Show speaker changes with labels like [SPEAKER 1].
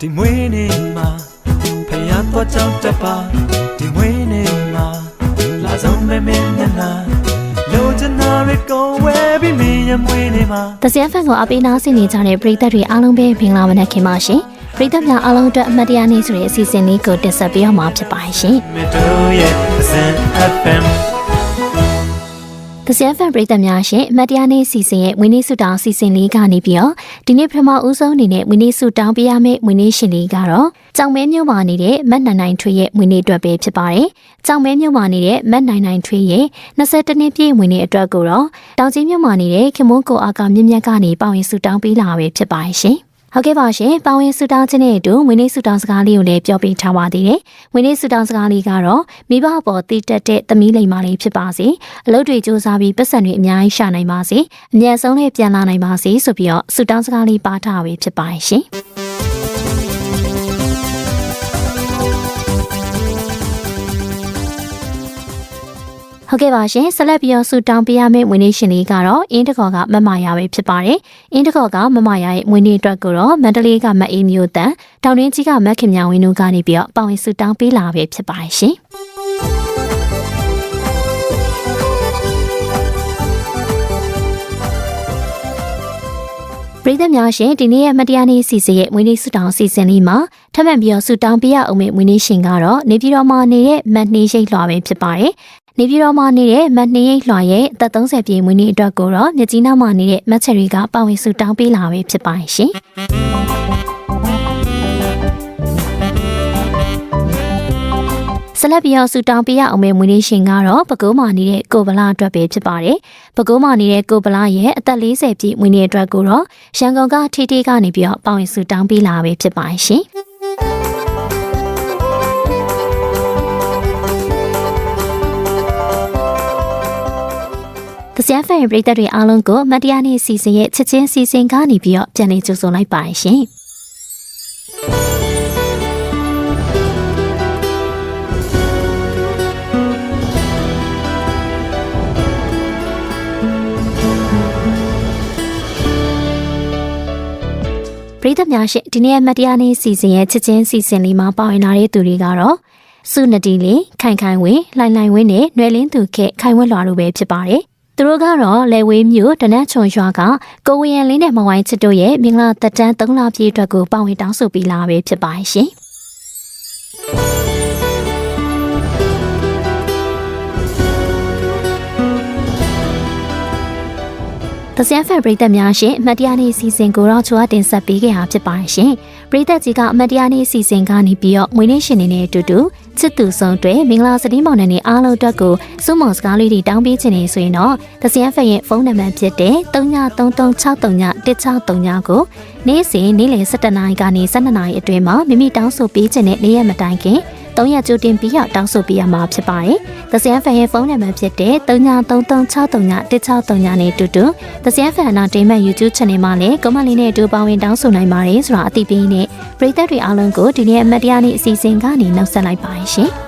[SPEAKER 1] ဒီမွေးနေ့မှာဖယားတော့ကြောက်တပါဒီမွေးနေ့မှာလာဆောင်မဲမဲနဲ့နာလိုချင်တာတွေကုန်ဝဲပြီးမင်းရဲ့မွေးနေ့မှာ
[SPEAKER 2] တစရဖန်ကိုအပေးနာဆင်နေကြတဲ့ပရိသတ်တွေအားလုံးပဲမင်္ဂလာပါနဲ့ခင်ပါရှင်ပရိသတ်များအားလုံးအတွက်အမှတ်တရနေ့ဆိုတဲ့အစီအစဉ်လေးကိုတင်ဆက်ပေးရမှာဖြစ်ပါရှင်။
[SPEAKER 1] မတို့ရဲ့စံ FM ။
[SPEAKER 2] တစရဖန်ပရိသတ်များရှင်အမှတ်တရနေ့စီစဉ်ရဲ့ဝင်းနေစုတောင်းစီစဉ်လေးကနေပြီးတော့ဒီနေ့ပထမဦးဆုံးအနေနဲ့ဝင်းနေစုတောင်းပေးရမယ့်ဝင်းနေရှင်လေးကတော့ကြောင်မဲမြို့မှာနေတဲ့မတ်နိုင်နိုင်ထွေရဲ့ဝင်းနေအတွက်ပဲဖြစ်ပါတယ်။ကြောင်မဲမြို့မှာနေတဲ့မတ်နိုင်နိုင်ထွေရဲ့22နှစ်ပြည့်ဝင်းနေအတွက်ကိုတော့တောင်ကြီးမြို့မှာနေတဲ့ခင်မုန်းကိုအာကမြင့်မြတ်ကနေပေါဝင်စုတောင်းပေးလာပဲဖြစ်ပါရှင်။ ဟုတ်ကဲ့ပါရှင်။ပါဝင်ဆူတောင်းခြင်းနဲ့အတူဝင်းနေဆူတောင်းစကားလေးကိုလည်းပြောပြထားပါသေးတယ်။ဝင်းနေဆူတောင်းစကားလေးကတော့မိဘအပေါ်တည်တက်တဲ့သမီးလိမ္မာလေးဖြစ်ပါစေ။အလုပ်တွေစူးစမ်းပြီးပတ်စံတွေအများကြီးရှာနိုင်ပါစေ။အမြတ်ဆုံးလည်းပြန်လာနိုင်ပါစေဆိုပြီးတော့ဆူတောင်းစကားလေးပါထားပဲဖြစ်ပါရှင်။ ဟုတ်ကဲ့ပါရှင်ဆက်လက်ပြီးတော့ဆူတောင်းပေးရမယ့်ဝင်နေရှင်လေးကတော့အင်းတကော်ကမမရပဲဖြစ်ပါတယ်။အင်းတကော်ကမမရရဲ့ဝင်နေအတွက်ကိုတော့မန္တလေးကမအေးမျိုးတန်တောင်တွင်းကြီးကမက်ခင်မြောင်ဝင်းတို့ကနေပြီးတော့ပါဝင်ဆူတောင်းပေးလာပဲဖြစ်ပါတယ်ရှင်။ပရိသတ်များရှင်ဒီနေ့ရဲ့မတရားနေ့စီစဉ်ရဲ့ဝင်းနေဆူတောင်းစီစဉ်လေးမှာထပ်မံပြီးတော့ဆူတောင်းပေးရအောင်မယ့်ဝင်းနေရှင်ကတော့နေပြည်တော်မှာနေတဲ့မတ်နှင်းရိတ်လွှာပဲဖြစ်ပါတယ်။ နေပြည်တော်မှာနေတဲ့မတ်နှင်းရိတ်လွှာရဲ့အသက်30ပြည့်ဝင်းနေအတွက်ကိုတော့မြကြီးနားမှာနေတဲ့မတ်ချယ်ရီကပါဝင်ဆူတောင်းပေးလာပဲဖြစ်ပါတယ်ရှင်။ဆက်လက်ပြီးတော့ဆူတောင်းပေးရအောင်မယ့်မွေးနေ့ရှင်ကတော့ပဲခူးမာနေတဲ့ကိုဗလာအတွက်ပဲဖြစ်ပါတယ်။ပဲခူးမာနေတဲ့ကိုဗလာရဲ့အသက်40ပြည့်မွေးနေ့အတွက်ကိုတော့ရန်ကုန်ကထီထီကနေပြီးတော့ပါဝင်ဆူတောင်းပေးလာပဲဖြစ်ပါတယ်ရှင်။ တစရဖန်ရဲ့ပရိသတ်တွေအားလုံးကိုမတရားနေ့စီစဉ်ရဲ့ချက်ချင်းစီစဉ်ကနေပြီးတော့ပြန်လည်ကြိုဆိုလိုက်ပါရှင်။ပရိသတ်များရှင်ဒီနေ့မတရားနေ့စီစဉ်ရဲ့ချက်ချင်းစီစဉ်လေးမှာပါဝင်လာတဲ့သူတွေကတော့စုနတီလေးခိုင်ခိုင်ဝင်းလှိုင်လှိုင်ဝင်းနဲ့နွယ်လင်းသူခက်ခိုင်ဝက်လွာတို့ပဲဖြစ်ပါတယ်။ သူတို့ကတော့လေဝေးမြို့တနတ်ချုံရွာကကိုဝီယန်လင်းနဲ့မဝိုင်းချစ်တို့ရဲ့မင်္ဂလာသက်တမ်း3လပြည့်အတွက်ကိုပါဝင်တောင်းဆိုပေးလာပဲဖြစ်ပါရှင်။ တစရဖန်ပရိသတ်များရှင်အမှတ်တရနေ့စီစဉ်ကိုတော့ချွာတင်ဆက်ပေးခဲ့တာဖြစ်ပါတယ်ရှင်။ပရိသတ်ကြီးကအမှတ်တရနေ့စီစဉ်ကနေပြီးတော့ငွေနေရှင်နေနဲ့အတူတူချစ်သူဆုံးတွေမင်္ဂလာစတိမောင်နဲ့အားလုံးအတွက်ကိုစုမော်စကားလေးတွေတောင်းပေးခြင်းနေဆိုရင်တော့တစရဖန်ရဲ့ဖုန်းနံပါတ်ဖြစ်တဲ့3933631639ကိုနေ့စဉ်နေ့လယ်7:00နာရီကနေ12:00နာရီအတွင်းမှာမိမိတောင်းဆိုပေးခြင်းနဲ့နေ့ရက်မတိုင်ခင် 3ရက်ကြိုတင်ပြီးတော့တောင်းဆိုပေးရမှာဖြစ်ပါတယ်။သစရန်ဖန်ရဲ့ဖုန်းနံပါတ်ဖြစ်တဲ့3933631639နဲ့တူတူသစရန်ဖန်နာတေးမဲ့ YouTube Channel မှာလည်းကွန်မန့်လေးနဲ့အတူပါဝင်တောင်းဆိုနိုင်ပါတယ်ဆိုတာအသိပေးနေပရိသတ်တွေအားလုံးကိုဒီနေ့အမတ်တရားနေ့အစီအစဉ်ကနေနှုတ်ဆက်လိုက်ပါတယ်ရှင်။
[SPEAKER 3] Silly